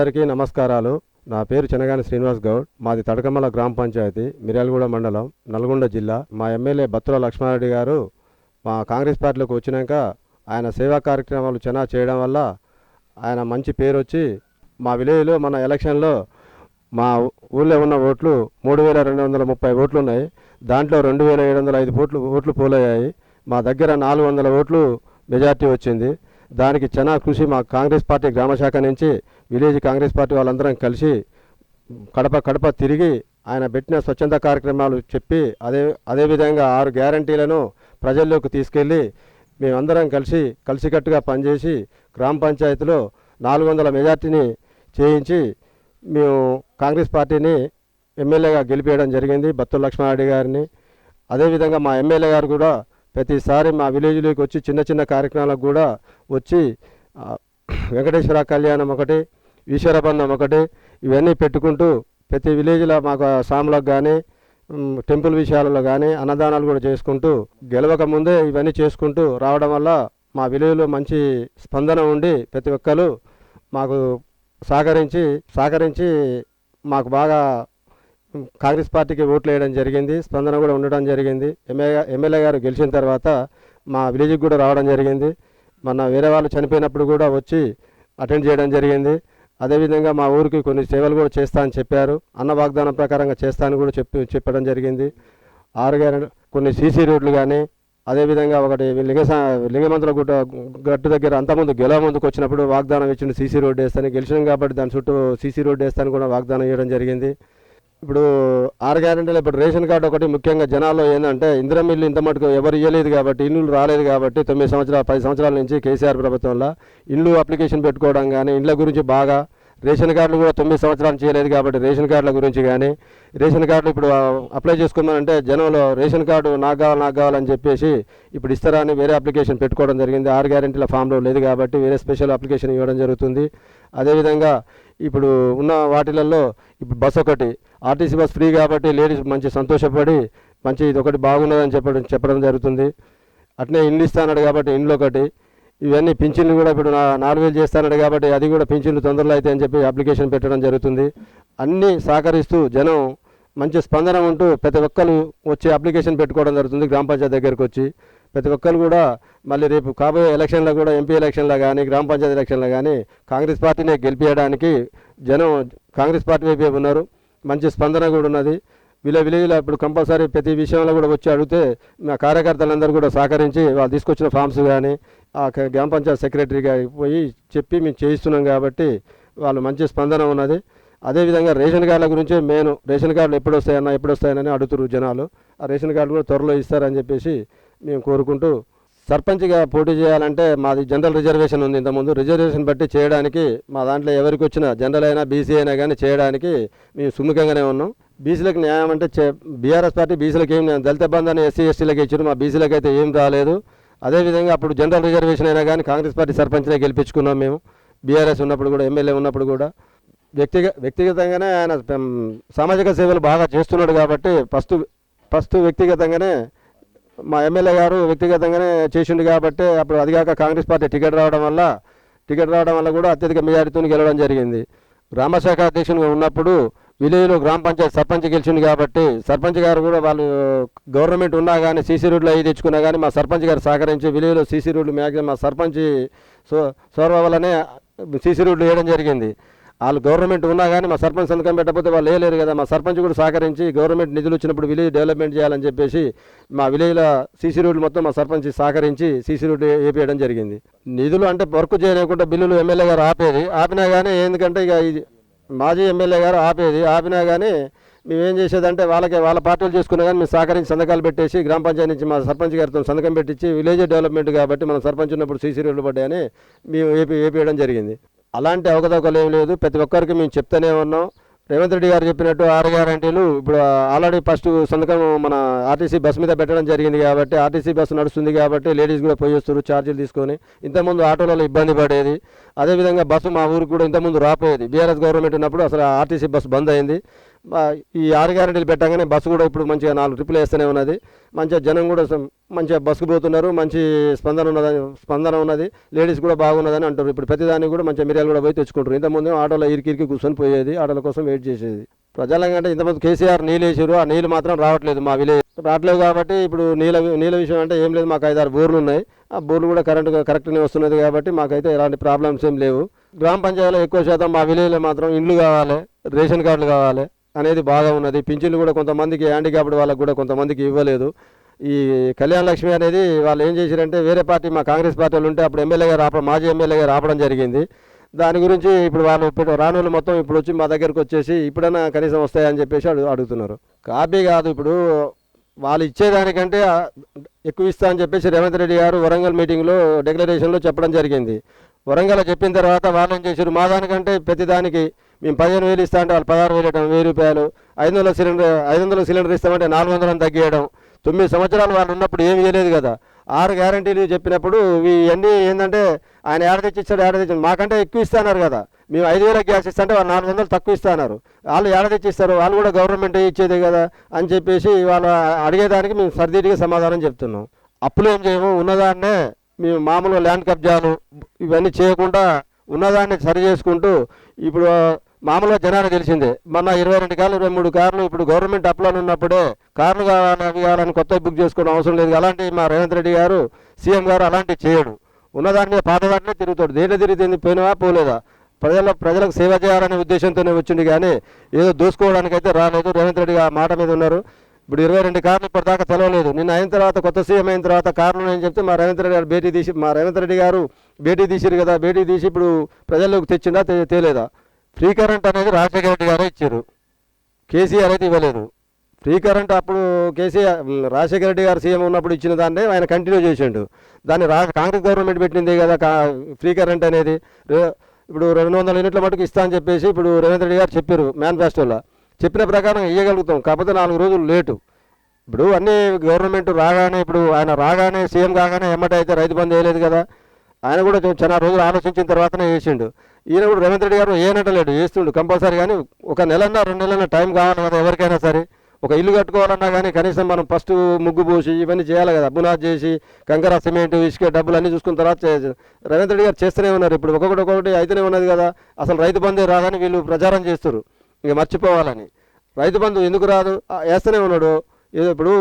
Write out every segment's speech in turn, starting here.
అందరికీ నమస్కారాలు. నా పేరు చెనగాని శ్రీనివాస్ గౌడ్. మాది తడకమల గ్రామ పంచాయతీ మిర్యాలగూడ మండలం నల్గొండ జిల్లా. మా ఎమ్మెల్యే బత్తుల లక్ష్మారెడ్డి గారు మా కాంగ్రెస్ పార్టీలోకి వచ్చినాక ఆయన సేవా కార్యక్రమాలు చాలా చేయడం వల్ల ఆయన మంచి పేరు వచ్చి మా విలేజ్లో మన ఎలక్షన్లో మా ఊళ్ళో ఉన్న ఓట్లు మూడు వేల రెండు వందల ముప్పై ఓట్లు ఉన్నాయి దాంట్లో రెండు వేల ఏడు వందల ఐదు ఓట్లు ఓట్లు పోలయ్యాయి. మా దగ్గర నాలుగు వందల ఓట్లు మెజార్టీ వచ్చింది. దానికి చాలా కృషి మా కాంగ్రెస్ పార్టీ గ్రామ శాఖ నుంచి విలేజ్ కాంగ్రెస్ పార్టీ వాళ్ళందరం కలిసి కడప కడప తిరిగి ఆయన పెట్టిన స్వచ్ఛంద కార్యక్రమాలు చెప్పి అదే అదేవిధంగా ఆరు గ్యారంటీలను ప్రజల్లోకి తీసుకెళ్ళి మేమందరం కలిసి కలిసికట్టుగా పనిచేసి గ్రామ పంచాయతీలో నాలుగు వందల మెజార్టీని చేయించి మేము కాంగ్రెస్ పార్టీని ఎమ్మెల్యేగా గెలిపేయడం జరిగింది బత్తుల లక్ష్మారెడ్డి గారిని. అదేవిధంగా మా ఎమ్మెల్యే గారు కూడా ప్రతిసారి మా విలేజ్లోకి వచ్చి చిన్న చిన్న కార్యక్రమాలకు కూడా వచ్చి వెంకటేశ్వర కళ్యాణం ఒకటి ఈశ్వరబంధం ఒకటి ఇవన్నీ పెట్టుకుంటూ ప్రతి విలేజ్లో మాకు సాములకు కానీ టెంపుల్ విషయాలలో కానీ అన్నదానాలు కూడా చేసుకుంటూ గెలవక ముందే ఇవన్నీ చేసుకుంటూ రావడం వల్ల మా విలేజ్లో మంచి స్పందన ఉండి ప్రతి ఒక్కరు మాకు సహకరించి సహకరించి మాకు బాగా కాంగ్రెస్ పార్టీకి ఓట్లు వేయడం జరిగింది స్పందన కూడా ఉండడం జరిగింది. ఎమ్మెల్యే ఎమ్మెల్యే గారు గెలిచిన తర్వాత మా విలేజ్కి కూడా రావడం జరిగింది. మన వేరే వాళ్ళు చనిపోయినప్పుడు కూడా వచ్చి అటెండ్ చేయడం జరిగింది. అదేవిధంగా మా ఊరికి కొన్ని సేవలు కూడా చేస్తా అని చెప్పారు. అన్న వాగ్దానం ప్రకారంగా చేస్తా అని కూడా చెప్పి చెప్పడం జరిగింది. ఆరుగారు కొన్ని సీసీ రోడ్లు కానీ అదేవిధంగా ఒకటి లింగ లింగమంతుల గుట్ట గట్టు దగ్గర అంతకుముందు గెలవ ముందుకు వచ్చినప్పుడు వాగ్దానం ఇచ్చిన సీసీ రోడ్డు వేస్తాను గెలిచినాం కాబట్టి దాని చుట్టూ సీసీ రోడ్డు వేస్తాను కూడా వాగ్దానం చేయడం జరిగింది. ఇప్పుడు ఆరు గ్యారెంటీలో ఇప్పుడు రేషన్ కార్డు ఒకటి ముఖ్యంగా జనాల్లో ఏంటంటే ఇందిరం ఇల్లు ఇంత మటుకు ఎవరు ఇవ్వలేదు కాబట్టి ఇల్లు రాలేదు కాబట్టి తొమ్మిది సంవత్సరాలు పది సంవత్సరాల నుంచి కేసీఆర్ ప్రభుత్వంలో ఇల్లు అప్లికేషన్ పెట్టుకోవడం కానీ ఇండ్ల గురించి బాగా రేషన్ కార్డులు కూడా తొమ్మిది సంవత్సరాలు చేయలేదు కాబట్టి రేషన్ కార్డుల గురించి కానీ రేషన్ కార్డులు ఇప్పుడు అప్లై చేసుకుందామంటే జనంలో రేషన్ కార్డు నాకు కావాలి నాకు కావాలని చెప్పేసి ఇప్పుడు ఇస్తారా అని వేరే అప్లికేషన్ పెట్టుకోవడం జరిగింది. ఆరు గ్యారెంటీల ఫామ్లో లేదు కాబట్టి వేరే స్పెషల్ అప్లికేషన్ ఇవ్వడం జరుగుతుంది. అదేవిధంగా ఇప్పుడు ఉన్న వాటిలలో ఇప్పుడు బస్ ఒకటి ఆర్టీసీ బస్ ఫ్రీ కాబట్టి లేడీస్ మంచి సంతోషపడి మంచి ఇది ఒకటి బాగున్నదని చెప్పడం చెప్పడం జరుగుతుంది. అట్నే ఇండ్లు అన్నాడు కాబట్టి ఇండ్లు ఒకటి ఇవన్నీ పింఛన్లు కూడా ఇప్పుడు నా నాలుగు వేలు చేస్తానడు కాబట్టి అది కూడా పింఛన్లు తొందరలో అయితే అని చెప్పి అప్లికేషన్ పెట్టడం జరుగుతుంది. అన్నీ సహకరిస్తూ జనం మంచి స్పందన ఉంటూ ప్రతి ఒక్కరు వచ్చి అప్లికేషన్ పెట్టుకోవడం జరుగుతుంది గ్రామ పంచాయతీ దగ్గరికి వచ్చి. ప్రతి ఒక్కరు కూడా మళ్ళీ రేపు కాబోయే ఎలక్షన్లో కూడా ఎంపీ ఎలక్షన్లో కానీ గ్రామ పంచాయతీ ఎలక్షన్లో కానీ కాంగ్రెస్ పార్టీనే గెలిపించడానికి జనం కాంగ్రెస్ పార్టీ వైపే ఉన్నారు. మంచి స్పందన కూడా ఉన్నది. విల విలేజ్లో ఇప్పుడు కంపల్సరీ ప్రతి విషయంలో కూడా వచ్చి అడిగితే మా కార్యకర్తలందరూ కూడా సహకరించి వాళ్ళు తీసుకొచ్చిన ఫామ్స్ కానీ ఆ క- గ్రామ పంచాయతీ సెక్రటరీగా పోయి చెప్పి మేము చేయిస్తున్నాం కాబట్టి వాళ్ళు మంచి స్పందన ఉన్నది. అదేవిధంగా రేషన్ కార్డుల గురించి మేము రేషన్ కార్డులు ఎప్పుడు వస్తాయన్నా ఎప్పుడు వస్తాయని అడుగుతున్నారు జనాలు. ఆ రేషన్ కార్డు కూడా త్వరలో ఇస్తారని చెప్పేసి మేము కోరుకుంటూ సర్పంచ్గా పోటీ చేయాలంటే మాది జనరల్ రిజర్వేషన్ ఉంది ఇంతకుముందు. రిజర్వేషన్ బట్టి చేయడానికి మా దాంట్లో ఎవరికి వచ్చినా జనరల్ అయినా బీసీ అయినా కానీ చేయడానికి మేము సుముఖంగానే ఉన్నాం. బీసీలకు న్యాయం అంటే బీఆర్ఎస్ పార్టీ బీసీలకు ఏం దళిత బంధాన్ని ఎస్సీ ఎస్టీలకు ఇచ్చారు మా బీసీలకు అయితే ఏం రాలేదు. అదేవిధంగా అప్పుడు జనరల్ రిజర్వేషన్ అయినా కానీ కాంగ్రెస్ పార్టీ సర్పంచ్నే గెలిపించుకున్నాం మేము. బీఆర్ఎస్ ఉన్నప్పుడు కూడా ఎమ్మెల్యే ఉన్నప్పుడు కూడా. వ్యక్తిగ వ్యక్తిగతంగానే ఆయన సామాజిక సేవలు బాగా చేస్తున్నాడు కాబట్టి ఫస్ట్ ఫస్ట్ వ్యక్తిగతంగానే మా ఎమ్మెల్యే గారు వ్యక్తిగతంగానే చేసిండు కాబట్టి అప్పుడు అదిగాక కాంగ్రెస్ పార్టీ టికెట్ రావడం వల్ల టికెట్ రావడం వల్ల కూడా అత్యధిక మెజారిటీతో గెలవడం జరిగింది. గ్రామశాఖ అధ్యక్షునిగా ఉన్నప్పుడు విలేజ్లో గ్రామ పంచాయతీ సర్పంచ్ గెలిచింది కాబట్టి సర్పంచ్ గారు కూడా వాళ్ళు గవర్నమెంట్ ఉన్నా కానీ సీసీ రోడ్లు అవి తెచ్చుకున్నా కానీ మా సర్పంచ్ గారు సహకరించి విలేజ్లో సీసీ రోడ్లు మ్యాక్సిమం మా సర్పంచ్ సో సోర్వ వల్లనే సీసీ రోడ్లు వేయడం జరిగింది. వాళ్ళు గవర్నమెంట్ ఉన్నా కానీ మా సర్పంచ్ సంతకం పెట్టకపోతే వాళ్ళు వేయలేరు కదా. మా సర్పంచ్ కూడా సహకరించి గవర్నమెంట్ నిధులు వచ్చినప్పుడు విలేజ్ డెవలప్మెంట్ చేయాలని చెప్పేసి మా విలేజ్లో సీసీ రోడ్లు మొత్తం మా సర్పంచ్ సహకరించి సీసీ రోడ్లు వేపేయడం జరిగింది. నిధులు అంటే వర్క్ చేయలేకుండా బిల్లులు ఎమ్మెల్యే గారు ఆపేది. ఆపినా కానీ ఎందుకంటే ఇక ఇది మాజీ ఎమ్మెల్యే గారు ఆపేది. ఆపినా కానీ మేమేం చేసేదంటే వాళ్ళకి వాళ్ళ పార్టీలు చేసుకున్నా కానీ మేము సహకరించి సంతకాలు పెట్టేసి గ్రామ పంచాయతీ నుంచి మా సర్పంచ్ గారితో సంతకం పెట్టించి విలేజ్ డెవలప్మెంట్ కాబట్టి మనం సర్పంచ్ ఉన్నప్పుడు సీసీ రోడ్లు పడ్డాయని మేము ఏపీ వేపేయడం జరిగింది. అలాంటి అవకతవకలు ఏం లేదు. ప్రతి ఒక్కరికి మేము చెప్తూనే ఉన్నాం. రేవంత్ రెడ్డి గారు చెప్పినట్టు ఆరు గ్యారంటీలు. ఇప్పుడు ఆల్రెడీ ఫస్ట్ సంతకం మన ఆర్టీసీ బస్ మీద పెట్టడం జరిగింది కాబట్టి ఆర్టీసీ బస్సు నడుస్తుంది కాబట్టి లేడీస్ కూడా పోయి వస్తారు ఛార్జీలు తీసుకొని. ఇంతకుముందు ఆటోలలో ఇబ్బంది పడేది. అదేవిధంగా బస్సు మా ఊరికి కూడా ఇంతకుముందు రాపోయేది. బీఆర్ఎస్ గవర్నమెంట్ ఉన్నప్పుడు అసలు ఆర్టీసీ బస్సు బంద్ అయింది. ఈ ఆరు గ్యారెంటీలు పెట్టగానే బస్సు కూడా ఇప్పుడు మంచిగా నాలుగు ట్రిప్పులు వేస్తూనే ఉన్నది. మంచిగా జనం కూడా మంచిగా బస్సుకు పోతున్నారు. మంచి స్పందన ఉన్నదని స్పందన ఉన్నది. లేడీస్ కూడా బాగున్నదని అంటారు ఇప్పుడు ప్రతిదాన్ని కూడా మంచిగా మిరియాలు కూడా పోయి తెచ్చుకుంటారు ఇంతకుముందు ఆటోలో ఇరికి ఇరికి కూర్చొని పోయేది. ఆటోల కోసం వెయిట్ చేసేది. ప్రజలంగంటే ఇంతమంది కేసీఆర్ నీళ్ళు వేసారు ఆ నీళ్ళు మాత్రం రావట్లేదు మా విలేజ్. రావట్లేదు కాబట్టి ఇప్పుడు నీళ్ళ నీళ్ళ విషయం అంటే ఏం లేదు. మాకు ఐదారు బోర్లు ఉన్నాయి. ఆ బోర్లు కూడా కరెంటు కరెక్ట్గానే వస్తున్నది కాబట్టి మాకైతే ఎలాంటి ప్రాబ్లమ్స్ ఏం లేవు. గ్రామ పంచాయతీలో ఎక్కువ శాతం మా విలేజ్లో మాత్రం ఇండ్లు కావాలి రేషన్ కార్డులు కావాలి. అనేది బాగా ఉన్నది. పింఛన్లు కూడా కొంతమందికి హ్యాండిక్యాప్డ్ వాళ్ళకి కూడా కొంతమందికి ఇవ్వలేదు. ఈ కళ్యాణ లక్ష్మి అనేది వాళ్ళు ఏం చేశారంటే వేరే పార్టీ మా కాంగ్రెస్ పార్టీ వాళ్ళు ఉంటే అప్పుడు ఎమ్మెల్యేగా రాపడం మాజీ ఎమ్మెల్యేగా రావడం జరిగింది. దాని గురించి ఇప్పుడు వాళ్ళు ఇప్పుడు రానులు మొత్తం ఇప్పుడు వచ్చి మా దగ్గరకు వచ్చేసి ఇప్పుడైనా కనీసం వస్తాయని చెప్పేసి అడుగు అడుగుతున్నారు. కాపీ కాదు ఇప్పుడు. వాళ్ళు ఇచ్చేదానికంటే ఎక్కువ ఇస్తా అని చెప్పేసి రేవంత్ రెడ్డి గారు వరంగల్ మీటింగ్లో డిక్లరేషన్లో చెప్పడం జరిగింది. వరంగల్ చెప్పిన తర్వాత వాళ్ళు ఏం చేశారు? మా దానికంటే ప్రతిదానికి మేము పదిహేను వేలు ఇస్తా అంటే వాళ్ళు పదహారు వేలు ఇవ్వడం వెయ్యి రూపాయలు ఐదు వందల సిలిండర్ ఐదు వందల సిలిండర్ ఇస్తామంటే నాలుగు వందలను తగ్గియడం. తొమ్మిది సంవత్సరాలు వాళ్ళు ఉన్నప్పుడు ఏమి చేయలేదు కదా. ఆరు గ్యారంటీలు చెప్పినప్పుడు ఇవన్నీ ఏంటంటే ఆయన ఏడ తెచ్చి ఇస్తాడు ఏడ తెచ్చి మాకంటే ఎక్కువ ఇస్తున్నారు కదా. మేము ఐదు వేల గ్యాస్ ఇస్తుంటే వాళ్ళు నాలుగు వందలు తక్కువ ఇస్తున్నారు వాళ్ళు ఏడ తెచ్చి ఇస్తారు వాళ్ళు కూడా గవర్నమెంట్ ఇచ్చేదే కదా అని చెప్పేసి వాళ్ళు అడిగేదానికి మేము సర్దీటిగా సమాధానం చెప్తున్నాం. అప్పులు ఏం చేయము ఉన్నదాన్నే మేము మామూలుగా ల్యాండ్ కబ్జాలు ఇవన్నీ చేయకుండా ఉన్నదాన్ని సరి చేసుకుంటూ ఇప్పుడు మామూలుగా జనానికి తెలిసిందే. మొన్న ఇరవై రెండు కార్లు ఇరవై మూడు కార్లు ఇప్పుడు గవర్నమెంట్ అప్లో ఉన్నప్పుడే కార్లు కావాలని అవి కావాలని కొత్త బుక్ చేసుకోవడం అవసరం లేదు. అలాంటి మా రేవంత్ రెడ్డి గారు సీఎం గారు అలాంటివి చేయడు. ఉన్నదాని మీద పాత దాంట్లో తిరుగుతాడు. దేంట్లో తిరిగింది పోయినవా పోలేదా? ప్రజల ప్రజలకు సేవ చేయాలనే ఉద్దేశంతోనే వచ్చింది కానీ ఏదో దూసుకోవడానికి అయితే రాలేదు. రేవంత్ రెడ్డి గారు మాట మీద ఉన్నారు. ఇప్పుడు ఇరవై రెండు కార్లు ఇప్పటిదాకా తెలవలేదు. నిన్న అయిన తర్వాత కొత్త సీఎం అయిన తర్వాత కార్లు అని చెప్తే మా రేవంత్ రెడ్డి గారు భేటీ తీసి మా రేవంత్ రెడ్డి గారు భేటీ తీసిరు కదా భేటీ తీసి ఇప్పుడు ప్రజల్లోకి తెచ్చిందా తేలేదా? ఫ్రీ కరెంట్ అనేది రాజశేఖర రెడ్డి గారే ఇచ్చారు. కేసీఆర్ అయితే ఇవ్వలేదు. ఫ్రీ కరెంట్ అప్పుడు కేసీఆర్ రాజశేఖర రెడ్డి గారు సీఎం ఉన్నప్పుడు ఇచ్చిన దాన్ని ఆయన కంటిన్యూ చేసిండు. దాన్ని రా కాంగ్రెస్ గవర్నమెంట్ పెట్టింది కదా కా ఫ్రీ కరెంట్ అనేది. ఇప్పుడు రెండు వందల యూనిట్ల మటుకు ఇస్తా అని చెప్పేసి ఇప్పుడు రేవంత్ రెడ్డి గారు చెప్పారు మేనిఫెస్టోలో. చెప్పిన ప్రకారం ఇవ్వగలుగుతాం కాకపోతే నాలుగు రోజులు లేటు. ఇప్పుడు అన్ని గవర్నమెంట్ రాగానే ఇప్పుడు ఆయన రాగానే సీఎం కాగానే ఎమ్మటైతే రైతు బంద్ వేయలేదు కదా. ఆయన కూడా చాలా రోజులు ఆలోచించిన తర్వాతనే వేసిండు. ఈయన కూడా రేవంత్ రెడ్డి గారు ఏనంటలేడు వేస్తుండు కంపల్సరీ కానీ ఒక నెలన్నా రెండు నెలల టైం కావాలి కదా ఎవరికైనా సరే ఒక ఇల్లు కట్టుకోవాలన్నా కానీ కనీసం మనం ఫస్ట్ ముగ్గు పోసి ఇవన్నీ చేయాలి కదా బునాది చేసి కంకర సిమెంట్ ఇసుక డబ్బులు అన్నీ చూసుకున్న తర్వాత చే- రేవంత్ రెడ్డి గారు చేస్తూనే ఉన్నారు ఇప్పుడు ఒక్కొక్కటి ఒక్కొక్కటి అయితేనే ఉన్నది కదా. అసలు రైతు బంధు రాదని వీళ్ళు ప్రచారం చేస్తారు ఇక మర్చిపోవాలని. రైతు బంధు ఎందుకు రాదు? వేస్తూనే ఉన్నాడు. ఏదో ఇప్పుడు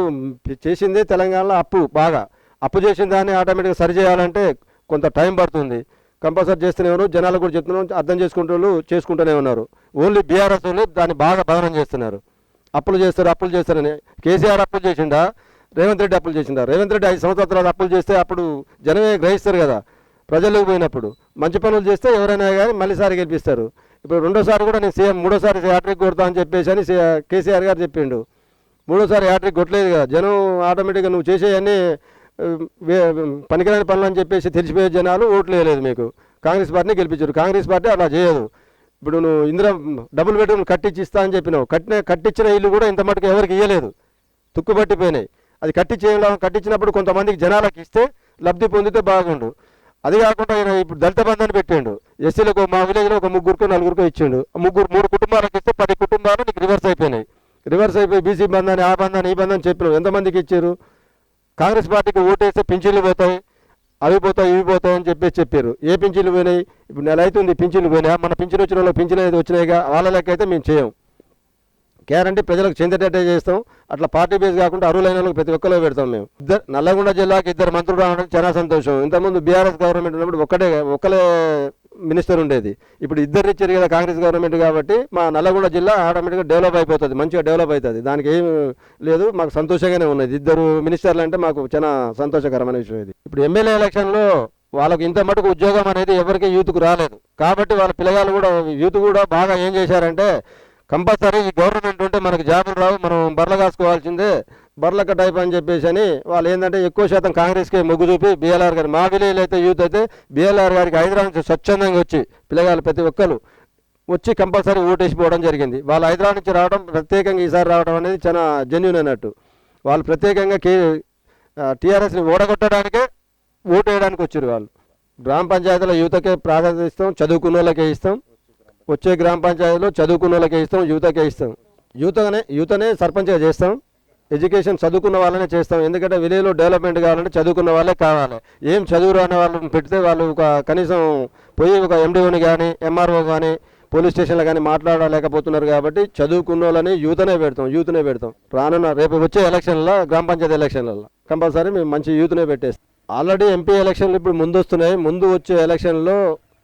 చేసిందే తెలంగాణలో అప్పు బాగా. అప్పు చేసిన దాన్ని ఆటోమేటిక్గా సరి చేయాలంటే కొంత టైం పడుతుంది. కంపల్సరీ చేస్తూనే ఉన్నారు. జనాలు కూడా చెప్తున్నాం అర్థం చేసుకుంటూ వాళ్ళు చేసుకుంటూనే ఉన్నారు. ఓన్లీ బీఆర్ఎస్ వాళ్ళు దాన్ని బాగా బదనం చేస్తున్నారు. అప్పులు చేస్తారు అప్పులు చేస్తారని. కేసీఆర్ అప్పులు చేసిండా? రేవంత్ రెడ్డి అప్పులు చేసిండా? రేవంత్ రెడ్డి ఐదు సంవత్సరాల తర్వాత అప్పులు చేస్తే అప్పుడు జనమే గ్రహిస్తారు కదా. ప్రజల్లోకి పోయినప్పుడు మంచి పనులు చేస్తే ఎవరైనా కానీ మళ్ళీసారి గెలిపిస్తారు. ఇప్పుడు రెండోసారి కూడా నేను సీఎం మూడోసారి హ్యాట్రిక్ కొడతా అని చెప్పేసి అని కేసీఆర్ గారు చెప్పిండు. మూడోసారి హ్యాట్రిక్ కొట్టలేదు కదా. జనం ఆటోమేటిక్గా నువ్వు చేసేయన్నీ పనికిరాని పనులు అని చెప్పేసి తెలిసిపోయే జనాలు ఓట్లు వేయలేదు మీకు. కాంగ్రెస్ పార్టీని గెలిపించారు. కాంగ్రెస్ పార్టీ అలా చేయదు. ఇప్పుడు నువ్వు ఇందిర డబుల్ బెడ్రూమ్ కట్టించి ఇస్తా అని చెప్పినావు. కట్టిన కట్టించిన ఇల్లు కూడా ఇంత మటుకు ఎవరికి ఇవ్వలేదు తుక్కుపట్టిపోయినాయి అది కట్టించేయడం కట్టించినప్పుడు కొంతమందికి జనాలకు ఇస్తే లబ్ధి పొందితే బాగుండు. అది కాకుండా ఆయన ఇప్పుడు దళిత బంధాన్ని పెట్టిండు. ఎస్సీలకు మా విలేజ్లో ఒక ముగ్గురుకో నలుగురికో ఇచ్చిండు. ముగ్గురు మూడు కుటుంబాలకు ఇస్తే పది కుటుంబాలు నీకు రివర్స్ అయిపోయినాయి. రివర్స్ అయిపోయి బీసీ బంధాన్ని ఆ బంధాన్ని ఈ బంధాన్ని చెప్పినావు. ఎంతమందికి ఇచ్చారు? కాంగ్రెస్ పార్టీకి ఓటేస్తే పింఛన్లు పోతాయి అవి పోతాయి ఇవి పోతాయి అని చెప్పేసి చెప్పారు. ఏ పింఛన్లు పోయినాయి? ఇప్పుడు నెల అవుతుంది పింఛన్లు పోయినా మన పింఛన్ వచ్చిన వాళ్ళు పింఛన్ అయితే వచ్చినాయిగా వాళ్ళ లెక్క అయితే మేము చేయం. గ్యారంటీ ప్రజలకు చెందేటట్టే చేస్తాం. అట్లా పార్టీ బేస్ కాకుండా అరువులైన వాళ్ళకి ప్రతి ఒక్కలో పెడతాం మేము. ఇద్దరు నల్లగొండ జిల్లాకి ఇద్దరు మంత్రులు రావడం చాలా సంతోషం. ఇంతకుముందు బీఆర్ఎస్ గవర్నమెంట్ ఉన్నప్పుడు ఒక్కటే ఒక్కలే మినిస్టర్ ఉండేది. ఇప్పుడు ఇద్దరు ఇచ్చారు కదా కాంగ్రెస్ గవర్నమెంట్ కాబట్టి మా నల్లగొండ జిల్లా ఆటోమేటిక్గా డెవలప్ అయిపోతుంది మంచిగా డెవలప్ అవుతుంది దానికి ఏం లేదు మాకు సంతోషంగానే ఉన్నది. ఇద్దరు మినిస్టర్లు అంటే మాకు చాలా సంతోషకరమైన విషయం ఇది. ఇప్పుడు ఎమ్మెల్యే ఎలక్షన్లో వాళ్ళకి ఇంత మటుకు ఉద్యోగం అనేది ఎవరికి యూత్కు రాలేదు. కాబట్టి వాళ్ళ పిల్లగాళ్ళు కూడా యూత్ కూడా బాగా ఏం చేశారంటే కంపల్సరీ గవర్నమెంట్ ఉంటే మనకు జాబులు రావు మనం బర్ల కాసుకోవాల్సిందే. బర్లక టైప్ అని చెప్పేసి అని వాళ్ళు ఏంటంటే ఎక్కువ శాతం కాంగ్రెస్కే మొగ్గు చూపి బీఎల్ఆర్ గారి మా విలేజ్ అయితే యూత్ అయితే బీఎల్ఆర్ గారికి హైదరాబాద్ నుంచి స్వచ్ఛందంగా వచ్చి పిల్లగాళ్ళు ప్రతి ఒక్కరు వచ్చి కంపల్సరీ ఓటేసిపోవడం జరిగింది. వాళ్ళు హైదరాబాద్ నుంచి రావడం ప్రత్యేకంగా ఈసారి రావడం అనేది చాలా జెన్యున్ అన్నట్టు. వాళ్ళు ప్రత్యేకంగా కే టీఆర్ఎస్ని ఓడగొట్టడానికే ఓటు వేయడానికి వచ్చారు వాళ్ళు. గ్రామ పంచాయతీల యువతకే ప్రాధాన్యత ఇస్తాం చదువుకున్న వాళ్ళకే ఇస్తాం. వచ్చే గ్రామ పంచాయతీలో చదువుకున్న వాళ్ళకే ఇస్తాం యువతకే ఇస్తాం. యూతనే యూతనే సర్పంచ్గా చేస్తాం. ఎడ్యుకేషన్ చదువుకున్న వాళ్ళనే చేస్తాం. ఎందుకంటే విలేజ్లో డెవలప్మెంట్ కావాలంటే చదువుకున్న వాళ్ళే కావాలి. ఏం చదువు రాని వాళ్ళని పెడితే వాళ్ళు ఒక కనీసం పోయి ఒక ఎండిఓని కానీ ఎంఆర్ఓ కానీ పోలీస్ స్టేషన్లో కానీ మాట్లాడలేకపోతున్నారు కాబట్టి చదువుకున్న వాళ్ళని యూత్నే పెడతాం యూత్నే పెడతాం. రానున్న రేపు వచ్చే ఎలక్షన్లో గ్రామ పంచాయతీ ఎలక్షన్లలో కంపల్సరీ మేము మంచి యూత్నే పెట్టేస్తాం. ఆల్రెడీ ఎంపీ ఎలక్షన్లు ఇప్పుడు ముందు వస్తున్నాయి ముందు వచ్చే ఎలక్షన్లో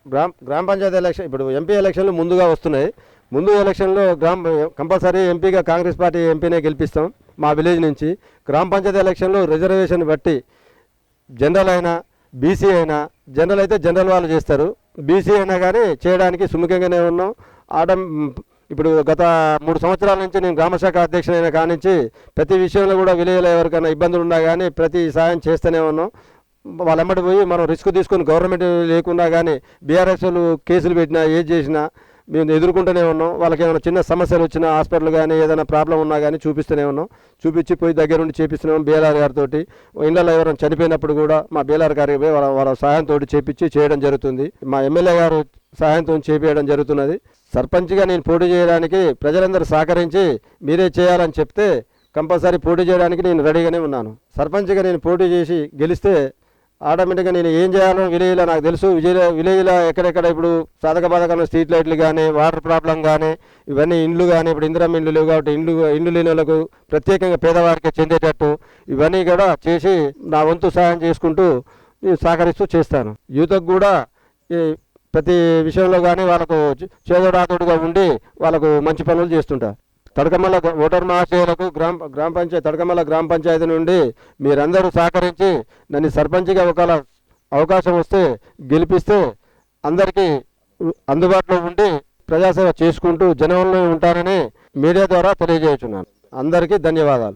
గ్రామ గ్రామ పంచాయతీ ఎలక్షన్ ఇప్పుడు ఎంపీ ఎలక్షన్లు ముందుగా వస్తున్నాయి. ముందు ఎలక్షన్లో గ్రామ కంపల్సరీ ఎంపీగా కాంగ్రెస్ పార్టీ ఎంపీనే గెలిపిస్తాం. మా విలేజ్ నుంచి గ్రామ పంచాయతీ ఎలక్షన్లో రిజర్వేషన్ బట్టి జనరల్ అయినా బీసీ అయినా జనరల్ అయితే జనరల్ వాళ్ళు చేస్తారు. బీసీ అయినా కానీ చేయడానికి సుముఖంగానే ఉన్నాం. ఆడ ఇప్పుడు గత మూడు సంవత్సరాల నుంచి నేను గ్రామశాఖ అధ్యక్షుడైన కానించి ప్రతి విషయంలో కూడా విలేజ్లో ఎవరికైనా ఇబ్బందులు ఉన్నా కానీ ప్రతి సాయం చేస్తూనే ఉన్నాం. వాళ్ళెంబడి పోయి మనం రిస్క్ తీసుకొని గవర్నమెంట్ లేకున్నా కానీ బీఆర్ఎస్లు కేసులు పెట్టినా ఏది చేసినా మేము ఎదుర్కొంటూనే ఉన్నాం. వాళ్ళకి ఏమైనా చిన్న సమస్యలు వచ్చినా హాస్పిటల్ కానీ ఏదైనా ప్రాబ్లం ఉన్నా కానీ చూపిస్తూనే ఉన్నాం. చూపించి పోయి దగ్గర ఉండి చేపిస్తున్నాం బీఆర్ఆర్ గారితో ఇళ్ళలో ఎవరైనా చనిపోయినప్పుడు కూడా మా బీఆర్ఆర్ గారికి పోయి వాళ్ళ వాళ్ళ సహాయంతో చేపించి చేయడం జరుగుతుంది. మా ఎమ్మెల్యే గారు సహాయంతో చేపించడం జరుగుతున్నది. సర్పంచ్గా నేను పోటీ చేయడానికి ప్రజలందరూ సహకరించి మీరే చేయాలని చెప్తే కంపల్సరీ పోటీ చేయడానికి నేను రెడీగానే ఉన్నాను. సర్పంచ్గా నేను పోటీ చేసి గెలిస్తే ఆటోమేటిక్గా నేను ఏం చేయాలో విలేజ్లో నాకు తెలుసు. విజయ విలేజ్లో ఎక్కడెక్కడ ఇప్పుడు సాధక బాధకమైన స్ట్రీట్ లైట్లు కానీ వాటర్ ప్రాబ్లం కానీ ఇవన్నీ ఇండ్లు కానీ ఇప్పుడు ఇందిరం ఇండ్లు లేవు కాబట్టి ఇండ్లు ఇండ్లు లేని వాళ్ళకు ప్రత్యేకంగా పేదవారికి చెందేటట్టు ఇవన్నీ కూడా చేసి నా వంతు సహాయం చేసుకుంటూ నేను సహకరిస్తూ చేస్తాను. యూతకు కూడా ప్రతి విషయంలో కానీ వాళ్ళకు చేదోడాతోడుగా ఉండి వాళ్ళకు మంచి పనులు చేస్తుంటా. తడకమల్ల ఓటర్ మహాశయులకు గ్రామ గ్రామ పంచాయతీ తడకమల్ల గ్రామ పంచాయతీ నుండి మీరందరూ సహకరించి నన్ను సర్పంచ్గా ఒకవేళ అవకాశం వస్తే గెలిపిస్తే అందరికీ అందుబాటులో ఉండి ప్రజాసేవ చేసుకుంటూ జనంలో ఉంటానని మీడియా ద్వారా తెలియజేస్తున్నాను అందరికీ ధన్యవాదాలు.